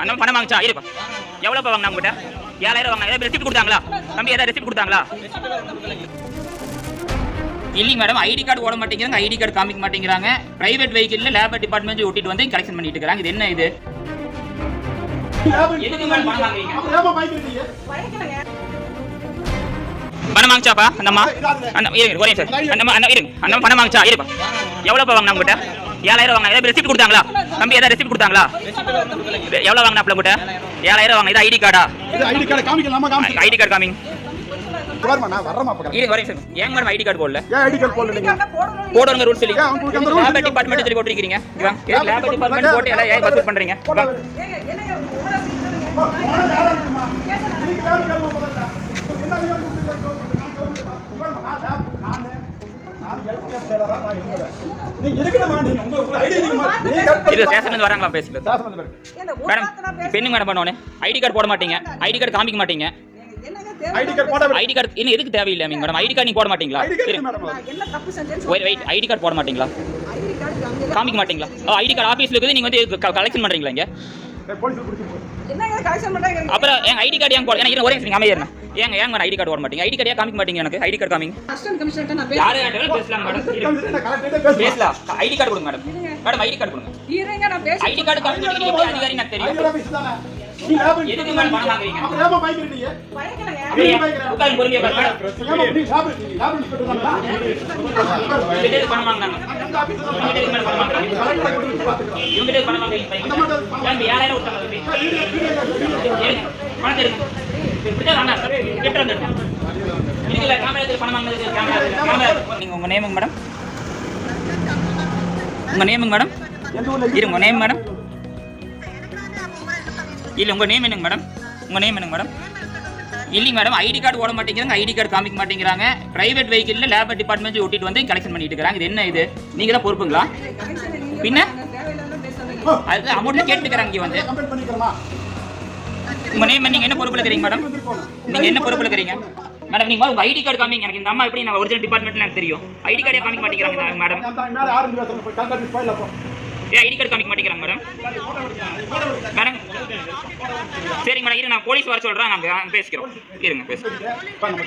அந்த பணம் வாங்கிச்சா? இருப்பா எவ்வளோப்பா வாங்கினா உங்ககிட்ட? ஏழாயிரம் வாங்கினா. ஏதாவது ரெசிப்ட் கொடுத்தாங்களா? தம்பி ஏதாவது ரெசிப்ட் கொடுத்தாங்களா? இல்லைங்க மேடம் ஐடி கார்டு ஓட மாட்டேங்கிறாங்க ஐடி கார்டு காமிக்க மாட்டேங்கிறாங்க. பிரைவேட் வெஹிக்கிள்ல லேபர் டிபார்ட்மெண்ட் ஓட்டிட்டு வந்து கலெக்ஷன் பண்ணிட்டு இருக்காங்க இது என்ன இது? பணம் வாங்கிச்சாப்பா அந்த இருங்க ஒரே சார் அந்தம்மா அந்த இருங்க அந்த பணம் வாங்கிச்சா? இருப்பா எவ்வளோப்பா வாங்கினா உங்ககிட்ட? ஏழாயிரம் வாங்கினா ஏதாவது ரெசிப்ட் கொடுத்தாங்களா? தம்பி ஏதாவது ரெசிப்ட் கொடுத்தாங்களா? எவ்வளோ வாங்கினாப்ல உங்ககிட்ட ஏழாயிரம் வாங்கினா இது ஐடி கார்டா? இது ஐடி கார்டு காமிக்கலாமா காமிச்சு ஐடி கார்டு காமிங் பாருமா நான் வர்றேன் அப்ப இருங்க ஒரே சார் ஏங்க மேடம் ஐடி கார்டு போடல? ஏன் ஐடி கார்டு போடல நீங்க? போடுங்க ரூல்ஸ் சொல்லி? டிபார்ட்மெண்ட் சொல்லி போட்டிருக்கீங்க போட்டு எல்லாம் பண்றீங்க. நீங்க இருக்கணுமா நீங்க உங்க உங்க ஐடி நீங்க இது ஸ்டேஷன்ல வராங்களா பேசுறது மேடம் பெண்ணுங்க மேடம் பண்ணோன்னு ஐடி கார்டு போட மாட்டீங்க ஐடி கார்டு காமிக்க மாட்டீங்க ஐடி கார்டு போட ஐடி கார்டு இன்னும் எதுக்கு தேவையில்லை நீங்க மேடம் ஐடி கார்டு நீங்க போட மாட்டீங்களா வெயிட் வெயிட் ஐடி கார்டு போட மாட்டீங்களா காமிக்க மாட்டீங்களா ஐடி கார்டு ஆபீஸ்ல இருக்குது நீங்க வந்து கலெக்ஷன் பண்றீங்களா இங்க போலீஸ் பிடிச்சி போ அப்புறம் என் ஐடி கார்டு ஏன் போட ஏன்னா இருங்க, ஒரே அமைதியா ஏங்க ஏங்க ஐடி கார்டு போட மாட்டீங்க? ஐடி கார்டு காமிக்க மாட்டீங்க எனக்கு? ஐடி கார்டு காமிங்க. யாரு யார்கிட்ட பேசலாம் மேடம் இருங்க. கரெக்டா பேசுறேன். பேசலாம். ஐடி கார்டு கொடுங்க மேடம் மேடம் ஐடி கார்டு கொடுங்க. ஐடி கார்டு காமிக்க மாட்டீங்க. எப்படி அதிகாரி எனக்கு தெரியும்? எதுக்கு மேடம் பணம் வாங்குறீங்க? ஏமா உட்கார்ந்து பொறுமையா பாருங்க ஏமா நீ பணம் இவங்க பணம் இவங்க பணம் விட்டாங்க பணத்தை எடுங்க. இப்படிதான் வாங்க. கிட்ட வந்து எடுங்க. நேமுங்க மேடம் உங்கள் நேமுங்க மேடம் இரு ஊர்ல நேம் மேடம் இல்லை உங்கள் நேம் என்னங்க மேடம் உங்கள் நேம் என்னங்க மேடம் இல்லைங்க மேடம் ஐடி கார்டு ஓட மாட்டேங்கிறாங்க ஐடி கார்டு காமிக்க மாட்டேங்கிறாங்க. பிரைவேட் வெஹிக்கிள்ல லேபர் டிபார்ட்மெண்ட் ஓட்டிட்டு வந்து கலெக்ஷன் பண்ணிட்டு இருக்காங்க இது என்ன இது? நீங்க தான் பொறுப்புங்களா? பின்ன? அது அமௌண்ட் கேட்டுக்கிறாங்க இங்கே வந்து. உங்க நேம் நீங்க என்ன பொறுப்புல இருக்கிறீங்க மேடம் நீங்க என்ன பொறுப்புல இருக்கிறீங்க? மேடம் நீங்க உங்க ஐடி கார்டு காமிங்க. எனக்கு இந்த அம்மா எப்படி நான் ஒரிஜினல் டிபார்ட்மெண்ட்ல எனக்கு தெரியும். ஐடி கார்டே காமிக்க மாட்டேங்கிறாங்க மேடம் ஏன் ஐடி கார்டு காமிக்க மாட்டேங்கிறாங்க மேடம் மேடம் சரிங்க மேடம் இரு நான் போலீஸ் வர சொல்றேன். நாங்க பேசிக்கிறோம். இருங்க பேசுகிறோம்